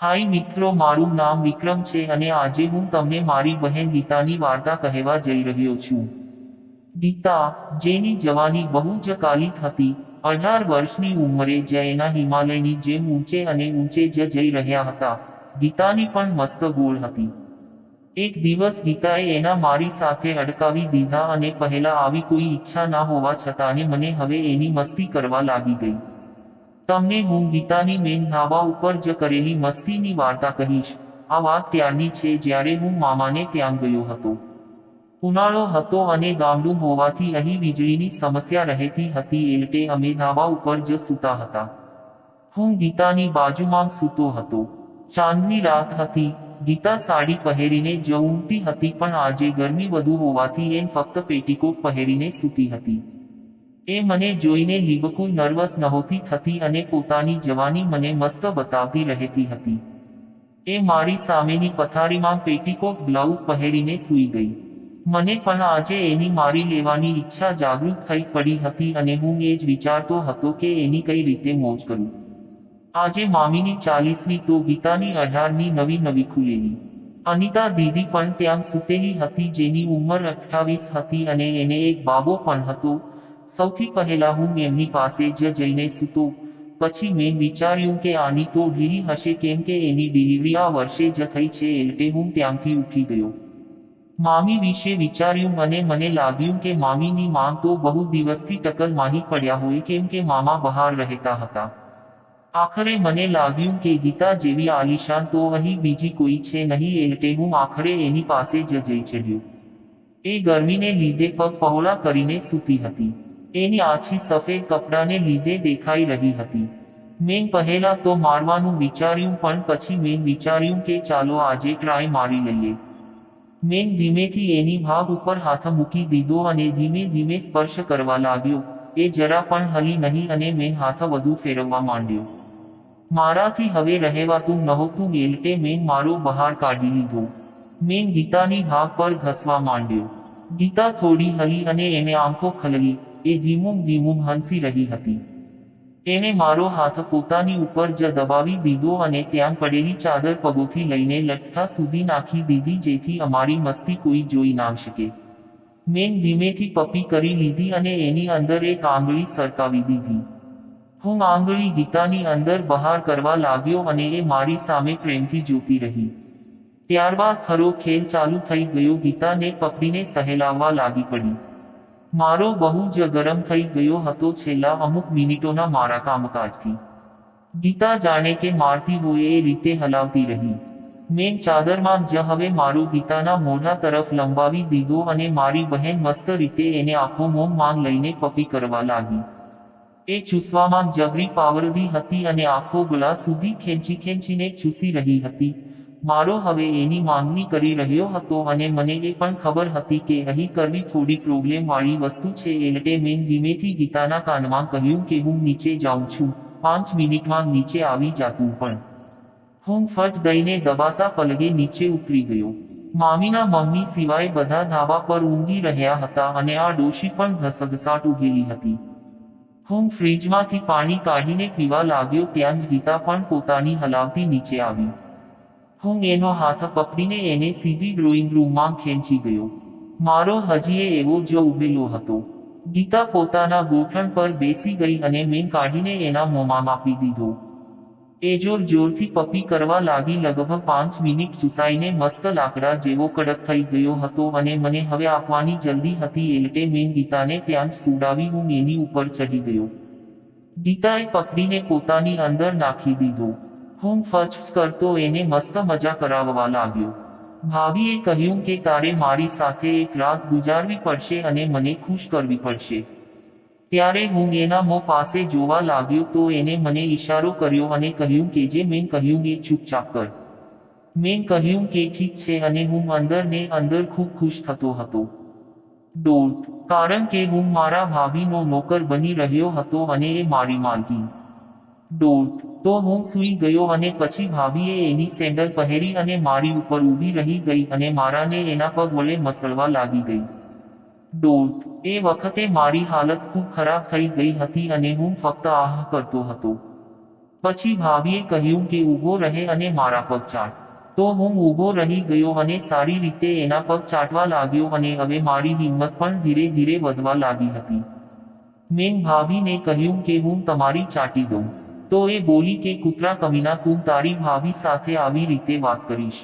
હાય મિત્રો, મારું નામ વિક્રમ છે અને આજે હું તમને મારી બહેન ગીતાની વાર્તા કહેવા જઈ રહ્યો છું. ગીતા, જેની જવાની બહુ જ કાલિત હતી અઢાર વર્ષની ઉંમરે જ એના હિમાલયની જેમ ઊંચે અને ઊંચે જ જઈ રહ્યા હતા. ગીતાની પણ મસ્ત ગોળ હતી. એક દિવસ ગીતાએ એના મારી સાથે અડકાવી દીધા અને પહેલા આવી કોઈ ઈચ્છા ના હોવા છતાં મને હવે એની મસ્તી કરવા લાગી ગઈ. તમને હું ગીતાની મેન ધાબા ઉપર જ કરેલી મસ્તીની વાર્તા કહીશ. આ વાત ત્યારની છે જ્યારે હું મામાને ત્યાં ગયો હતો. ઉનાળો હતો અને ગામડું હોવાથી અહીં વીજળીની સમસ્યા રહેતી હતી એટલે અમે ધાબા ઉપર જ સૂતા હતા. હું ગીતાની બાજુમાં સૂતો હતો. ચાંદની રાત હતી. ગીતા સાડી પહેરીને જ ઊંઘતી હતી પણ આજે ગરમી વધુ હોવાથી એમ ફક્ત પેટીકોટ પહેરીને સૂતી હતી. એ મને જોઈને લીબકુલ નર્વસ નહોતી થતી અને પોતાની જવાની મને મસ્ત બતાવતી રહેતી હતી. એ મારી સામેની પથારીમાં પેટીકોટ બ્લાઉઝ પહેરીને સૂઈ ગઈ. મને પણ આજે એની મારી લેવાની ઈચ્છા જાગૃત થઈ પડી હતી અને હું એ જ વિચારતો હતો કે એની કઈ રીતે મોજ કરું. આજે મામીની ચાલીસમી તો ગીતાની અઢારની નવી નવી ખુલેલી. અનિતા દીદી પણ ત્યાં સૂતેલી હતી જેની ઉંમર અઠ્ઠાવીસ હતી અને એને એક બાબો પણ હતો સૌથી પહેલા હું એમની પાસે જ જઈને સૂતો. પછી મેં વિચાર્યું કે આની તો ઢીલી હશે કેમ કે એની ડિલિવરી આ વર્ષે જ થઈ છે એટલે હું ત્યાંથી ઉઠી ગયો. મામી વિશે વિચાર્યું અને મને લાગ્યું કે મામીની માંગ તો બહુ દિવસથી ટકલ માહી પડ્યા હોય કેમ કે મામા બહાર રહેતા હતા. આખરે મને લાગ્યું કે ગીતા જેવી આલિશાન તો અહીં બીજી કોઈ છે નહીં એટલે હું આખરે એની પાસે જ જઈ ચડ્યો. એ ગરમીને લીધે પગ પહોળા કરીને સૂતી હતી. એની આછી સફેદ કપડાને લીધે દેખાઈ રહી હતી. મેં પહેલા તો મારવાનું વિચાર્યું પણ પછી મેં વિચાર્યું કે ચાલો આજે ટ્રાય મારી લઈએ. મેં ધીમેથી એની ભાગ ઉપર હાથ મૂકી દીધો અને ધીમે ધીમે સ્પર્શ કરવા લાગ્યો. એ જરા પણ હલી નહીં અને મેં હાથ વધુ ફેરવવા માંડ્યો. મારાથી હવે રહેવાતું નહોતું એલટે મેં મારો બહાર કાઢી લીધો. મેં ગીતાની ભાગ પર ઘસવા માંડ્યો. ગીતા થોડી હલી અને એને આંખો ખલલી એ ધીમું ધીમું હંસી રહી હતી. એને મારો હાથ પોતાની ઉપર જ દબાવી દીધો અને ત્યાં પડેલી ચાદર પગોથી લઈને લઠ્ઠા સુધી નાખી દીધી જેથી અમારી મસ્તી કોઈ જોઈ ના શકે. મેં ધીમેથી પપ્પી કરી લીધી અને એની અંદર એક આંગળી સરકાવી દીધી. હું આંગળી ગીતાની અંદર બહાર કરવા લાગ્યો અને એ મારી સામે પ્રેમથી જોતી રહી. ત્યારબાદ ખરો ખેલ ચાલુ થઈ ગયો. ગીતાને પકડીને સહેલાવવા લાગી પડી. મારો બહુ જ ગરમ થઈ ગયો હતો છેલ્લા અમુક મિનિટોના મારા કામકાજથી. ગીતા જાણે કે મારતી હોય એ રીતે હલાવતી રહી. મેં ચાદરમાં જ હવે મારું ગીતાના મોઢા તરફ લંબાવી દીધો અને મારી બહેન મસ્ત રીતે એને આખો મોં માંગ લઈને પપી કરવા લાગી. એ ચૂસવામાં જબરી પાવરદી હતી અને આખો ગળા સુધી ખેંચી ખેંચીને ચૂસી રહી હતી. મારો હવે એની માંગણી કરી રહ્યો હતો અને મને એ પણ ખબર હતી કે અહીં કરવી થોડી પ્રોબ્લેમ વાળી વસ્તુ છે એટલે મેં ધીમેથી ગીતાના કાનમાં કહ્યું કે હું નીચે જાઉં છું. પાંચ મિનિટમાં નીચે આવી જાતું પણ. હું ફટ દઈને દબાતા પલગે નીચે ઉતરી ગયો. મામીના મમ્મી સિવાય બધા ધાબા પર ઊંઘી રહ્યા હતા અને આ ડોશી પણ ઘસઘસાટ ઉગેલી હતી. હું ફ્રીજમાંથી પાણી કાઢીને પીવા લાગ્યો ત્યાં જ ગીતા પણ પોતાની હલાવતી નીચે આવી. હું એનો હાથ પકડીને એને સીધી ડ્રોઈંગ રૂમમાં ખેંચી ગયો. મારો હજીએ એવો જ ઉભેલો હતો. ગીતા પોતાના ગોઠણ પર બેસી ગઈ અને મેં કાઢીને એના મોંમાં આપી દીધો. એ જોર જોરથી પપ્પી કરવા લાગી લગભગ પાંચ મિનિટ ચૂસાઈને મસ્ત લાકડા જેવો કડક થઈ ગયો હતો અને મને હવે આપવાની જલ્દી હતી એટલે મેં ગીતાને ત્યાં જ સુડાવી હું એની ઉપર ચડી ગયો. ગીતાએ પકડીને પોતાની અંદર નાખી દીધો. હું ફચ કરતો એને મસ્ત મજા કરાવવા લાગ્યો. ભાભીએ કહ્યું કે તારે મારી સાથે એક રાત ગુજારવી પડશે અને મને ખુશ કરવી પડશે. ત્યારે હું એના મો પાસે જોવા લાગ્યો તો એને મને ઈશારો કર્યો અને કહ્યું કે જે મેં કહ્યું એ ચૂપચાપ કર. મેં કહ્યું કે ઠીક છે અને હું અંદર ને અંદર ખૂબ ખુશ થતો હતો. ડોટ કારણ કે હું મારા ભાભીનો નોકર બની રહ્યો હતો અને એ મારી માલકી ડોટ તો હું સૂઈ ગયો અને પછી ભાભીએ એની સેન્ડલ પહેરી અને મારી ઉપર ઊભી રહી ગઈ અને મારાને એના પગ વડે મસળવા લાગી ગઈ. ડોટ એ વખતે મારી હાલત ખૂબ ખરાબ થઈ ગઈ હતી અને હું ફક્ત આહ કરતો હતો. પછી ભાભીએ કહ્યું કે ઊભો રહે અને મારા પગ ચાટ. તો હું ઊભો રહી ગયો અને સારી રીતે એના પગ ચાટવા લાગ્યો અને હવે મારી હિંમત પણ ધીરે ધીરે વધવા લાગી હતી. મેં ભાભીને કહ્યું કે હું તમારી ચાટી દઉં. તો એ બોલી કે, કૂતરા કમીના તું તારી ભાભી સાથે આવી રીતે વાત કરીશ.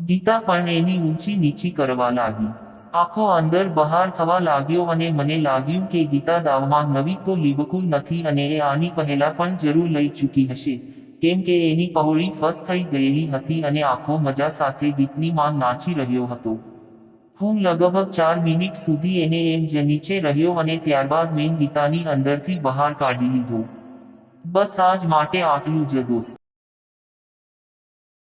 ગીતા પણ એની ઊંચી નીચી કરવા લાગી. આખો અંદર બહાર થવા લાગ્યો અને મને લાગ્યું કે ગીતા દાવમાં નવી તો લીબકુલ નથી અને એ આની પહેલા પણ જરૂર લઈ ચૂકી હશે. કેમ કે એની પહોળી ફસ થઈ ગયેલી હતી અને આખો મજા સાથે ગીતની માં નાચી રહ્યો હતો. હું લગભગ ચાર મિનિટ સુધી એને એમ જ નીચે રહ્યો અને ત્યારબાદ મેં ગીતાની અંદરથી બહાર કાઢી લીધો. બસ આજ માટે આટલું જ દોસ્ત.